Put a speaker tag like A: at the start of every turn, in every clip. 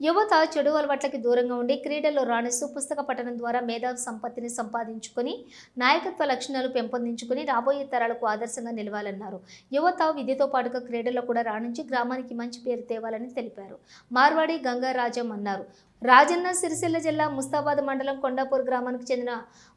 A: యువత చెడు అలవాట్లకి దూరంగా ఉండి క్రీడల్లో రాణిస్తూ పుస్తక పఠనం ద్వారా మేధావి సంపత్తిని సంపాదించుకొని నాయకత్వ లక్షణాలు పెంపొందించుకొని రాబోయే తరాలకు ఆదర్శంగా నిలవాలన్నారు. యువత విద్యతో పాటుగా క్రీడల్లో కూడా రాణించి గ్రామానికి మంచి పేరు తేవాలని తెలిపారు. మార్వాడి గంగారాజం అన్నారు. రాజన్న సిరిసిల్ల జిల్లా ముస్తాబాద్ మండలం కొండాపూర్ గ్రామానికి చెందిన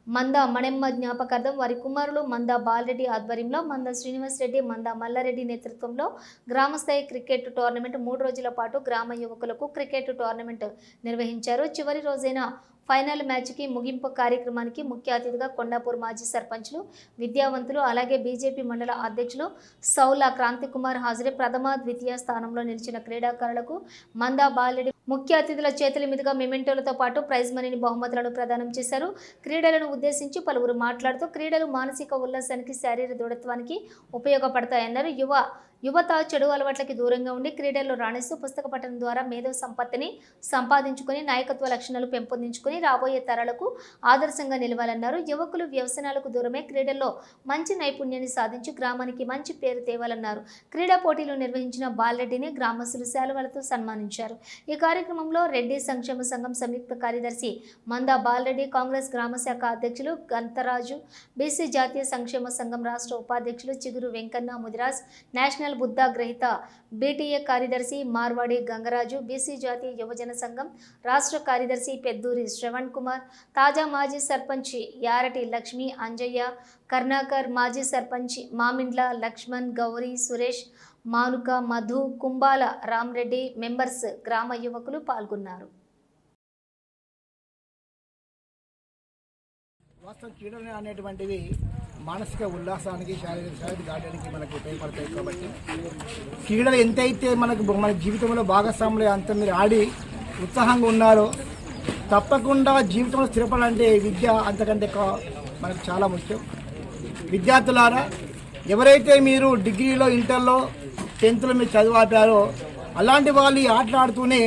A: మంద మణెమ్మ జ్ఞాపకార్థం వారి కుమారులు మంద బాలరెడ్డి ఆధ్వర్యంలో మంద శ్రీనివాస్ రెడ్డి మంద మల్లారెడ్డి నేతృత్వంలో గ్రామస్థాయి క్రికెట్ టోర్నమెంట్ మూడు రోజుల పాటు గ్రామ యువకులకు క్రికెట్ టోర్నమెంట్ నిర్వహించారు. చివరి రోజైన ఫైనల్ మ్యాచ్కి ముగింపు కార్యక్రమానికి ముఖ్య అతిథిగా కొండాపూర్ మాజీ సర్పంచ్లు విద్యావంతులు అలాగే బీజేపీ మండల అధ్యక్షులు సౌలా క్రాంతికుమార్ హాజరే ప్రథమ ద్వితీయ స్థానంలో నిలిచిన క్రీడాకారులకు మందా బాలెడి ముఖ్య అతిథుల చేతుల మీదుగా మెమెంటోలతో పాటు ప్రైజ్ మనీని బహుమతులను ప్రదానం చేశారు. క్రీడలను ఉద్దేశించి పలువురు మాట్లాడుతూ క్రీడలు మానసిక ఉల్లాసానికి శారీరక దృఢత్వానికి ఉపయోగపడతాయన్నారు. యువ యువత చెడు అలవాట్లకి దూరంగా ఉండి క్రీడల్లో రాణిస్తూ పుస్తక పఠనం ద్వారా మేధో సంపత్తిని సంపాదించుకొని నాయకత్వ లక్షణాలు పెంపొందించుకొని రాబోయే తరాలకు ఆదర్శంగా నిలవాలన్నారు. యువకులు వ్యవసాయాలకు దూరమే క్రీడల్లో మంచి నైపుణ్యాన్ని సాధించి గ్రామానికి మంచి పేరు తేవాలన్నారు. క్రీడా పోటీలు నిర్వహించిన బాలరెడ్డిని గ్రామస్తులు శాలువలతో సన్మానించారు. ఈ కార్యక్రమంలో రెడ్డి సంక్షేమ సంఘం సంయుక్త కార్యదర్శి మందా బాలరెడ్డి కాంగ్రెస్ గ్రామ శాఖ అధ్యక్షులు గంతరాజు బీసీ జాతీయ సంక్షేమ సంఘం రాష్ట్ర ఉపాధ్యక్షులు చిగురు వెంకన్న ముదిరాజ్ నేషనల్ బుద్ధా గ్రహీత బీటీఏ కార్యదర్శి మార్వాడి గంగరాజు బీసీ జాతీయ యువజన సంఘం రాష్ట్ర కార్యదర్శి పెద్దూరి శ్రవణ్ కుమార్ తాజా మాజీ సర్పంచ్ యారటి లక్ష్మి అంజయ్య కర్ణాకర్ మాజీ సర్పంచ్ మామిండ్ల లక్ష్మణ్ గౌరీ సురేష్ మానుక మధు కుంబాల రామ్రెడ్డి మెంబర్స్ గ్రామ యువకులు పాల్గొన్నారు.
B: వాస్తవం క్రీడలు అనేటువంటివి మానసిక ఉల్లాసానికి శారీరక శారీరక దాటానికి మనకు ఉపయోగపడతాయి కాబట్టి క్రీడలు ఎంతైతే మనకు మన జీవితంలో భాగస్వాములు అంత మీరు ఆడి ఉత్సాహంగా ఉన్నారో తప్పకుండా జీవితంలో స్థిరపడాలంటే విద్య అంతకంటే మనకు చాలా ముఖ్యం. విద్యార్థులారా ఎవరైతే మీరు డిగ్రీలో ఇంటర్లో టెన్త్లో మీరు చదువు ఆపారో అలాంటి వాళ్ళు ఆటలాడుతూనే ఆటలు ఆడుతూనే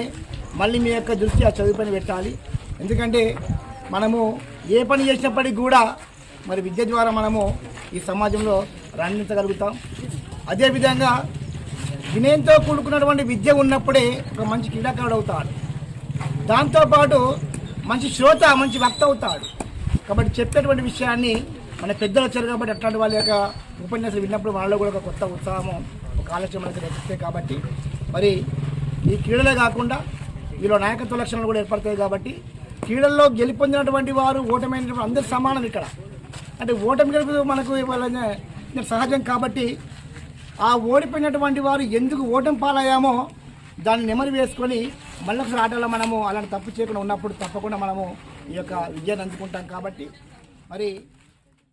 B: మళ్ళీ మీ యొక్క దృష్టి ఆ చదువు పని పెట్టాలి. ఎందుకంటే మనము ఏ పని చేసినప్పటికీ కూడా మరి విద్య ద్వారా మనము ఈ సమాజంలో రాణించగలుగుతాం. అదేవిధంగా వినయంతో కూడుకున్నటువంటి విద్య ఉన్నప్పుడే ఒక మంచి క్రీడాకారుడు అవుతాడు. దాంతోపాటు మంచి శ్రోత మంచి వక్త అవుతాడు. కాబట్టి చెప్పేటువంటి విషయాన్ని మన పెద్దలు వచ్చారు కాబట్టి అట్లాంటి వాళ్ళ యొక్క ఉపన్యాసం విన్నప్పుడు వాళ్ళలో కూడా ఒక కొత్త ఉత్సాహము ఒక ఆలోచన మనకి రచిస్తాయి కాబట్టి మరి ఈ క్రీడలే కాకుండా వీళ్ళ నాయకత్వ లక్షణాలు కూడా ఏర్పడతాయి కాబట్టి క్రీడల్లో గెలుపొందినటువంటి వారు ఓటమైనటువంటి అందరు సమానం ఇక్కడ. అంటే ఓటమి గెలుపు మనకు సహజం కాబట్టి ఆ ఓడిపోయినటువంటి వారు ఎందుకు ఓటమి పాలయ్యామో దాన్ని నెమరు వేసుకొని మళ్ళీ ఒకసారి ఆటలో మనము అలాంటి తప్పు చేయకుండా ఉన్నప్పుడు తప్పకుండా మనము ఈ యొక్క విజయాన్ని అందుకుంటాం కాబట్టి మరి